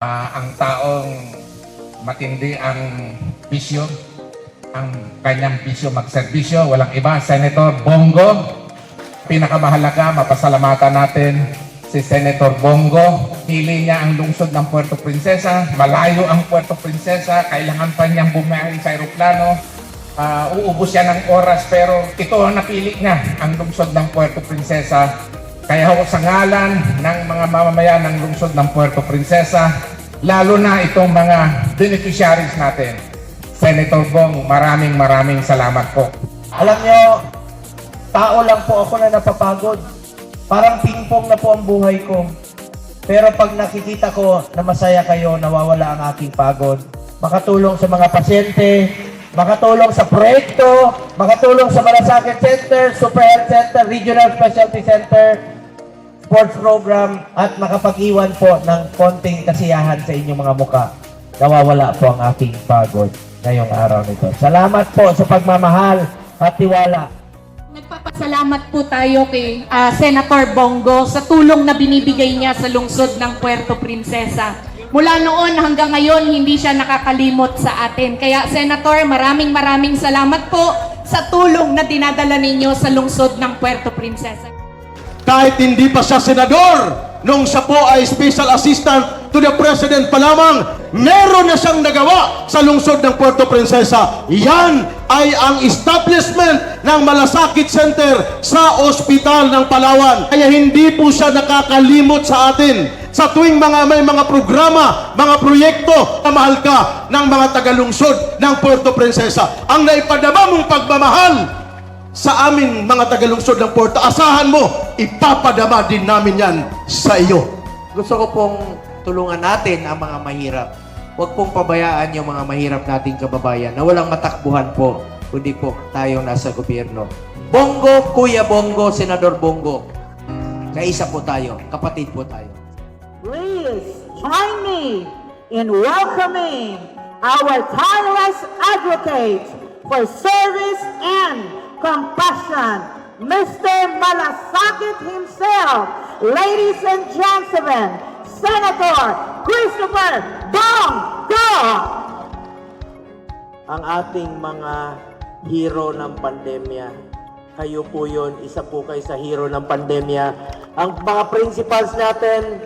Ah, ang taong matindi ang bisyo, ang kanyang bisyo magserbisyo, walang iba, Senator Bongo. Pinakamahalaga, mapasalamatan natin si Senator Bongo. Pili niya ang lungsod ng Puerto Princesa. Malayo ang Puerto Princesa. Kailangan pa niyang bumiyahe sa aeroplano. Ah, uubos siya ng oras pero ito ang napili niya, ang lungsod ng Puerto Princesa. Kaya ako sa ngalan ng mga mamamayan ng lungsod ng Puerto Princesa, lalo na itong mga beneficiaries natin. Senator Bong, maraming maraming salamat po. Alam nyo, tao lang po ako na napapagod. Parang pingpong na po ang buhay ko. Pero pag nakikita ko na masaya kayo, nawawala ang aking pagod. Makatulong sa mga pasyente, makatulong sa proyekto, makatulong sa Malasakit Center, Super Health Center, Regional Specialty Center, sports program, at makapag-iwan po ng konting kasiyahan sa inyong mga muka. Nawawala po ang aking pagod ngayong araw nito. Salamat po sa pagmamahal at tiwala. Nagpapasalamat po tayo kay ah, Senator Bongo sa tulong na binibigay niya sa lungsod ng Puerto Princesa. Mula noon hanggang ngayon, hindi siya nakakalimot sa atin. Kaya Senator, maraming maraming salamat po sa tulong na dinadala ninyo sa lungsod ng Puerto Princesa. Kahit hindi pa siya senador, nung siya po ay special assistant to the president pa lamang, meron na siyang nagawa sa lungsod ng Puerto Princesa. Yan ay ang establishment ng Malasakit Center sa ospital ng Palawan. Kaya hindi po siya nakakalimot sa atin sa tuwing mga may mga programa, mga proyekto na mahal ka ng mga tagalungsod ng Puerto Princesa. Ang naipadama mong pagmamahal sa amin mga tagalungsod ng Porto, asahan mo, ipapadama din namin yan sa iyo. Gusto ko pong tulungan natin ang mga mahirap. Huwag pong pabayaan yung mga mahirap nating kababayan na walang matakbuhan po, kundi po tayong nasa gobyerno. Bongo, Kuya Bongo, Senador Bongo. Kaisa po tayo, kapatid po tayo. Please join me in welcoming our tireless advocate for service and compassion, Mr. Malasakit himself. Ladies and gentlemen, Senator Christopher Bongo! ang ating mga hero ng pandemya. Kayo po yun, isa po kayo sa hero ng pandemya. Ang mga principals natin,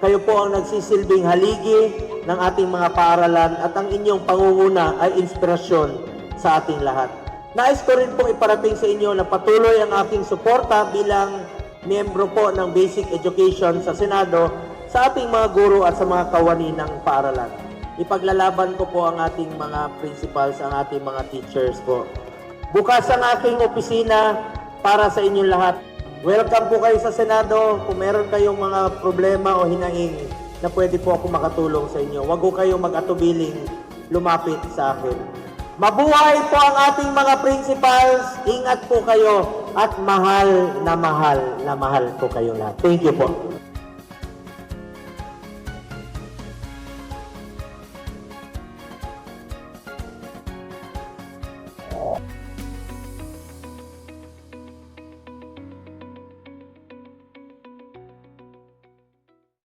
kayo po ang nagsisilbing haligi ng ating mga paaralan at ang inyong pangunguna ay inspirasyon sa ating lahat. Nais ko rin pong iparating sa inyo na patuloy ang aking suporta bilang miyembro po ng Basic Education sa Senado sa ating mga guro at sa mga kawani ng paaralan ipaglalaban ko po ang ating mga principals, ang ating mga teachers po. Bukas ang aking opisina para sa inyong lahat. Welcome po kayo sa Senado. Kung meron kayong mga problema o hinaing na pwede po ako makatulong sa inyo, wag ko kayong mag-atubiling lumapit sa akin. Mabuhay po ang ating mga principals. Ingat po kayo at mahal na mahal na mahal po kayo lahat. Thank you po.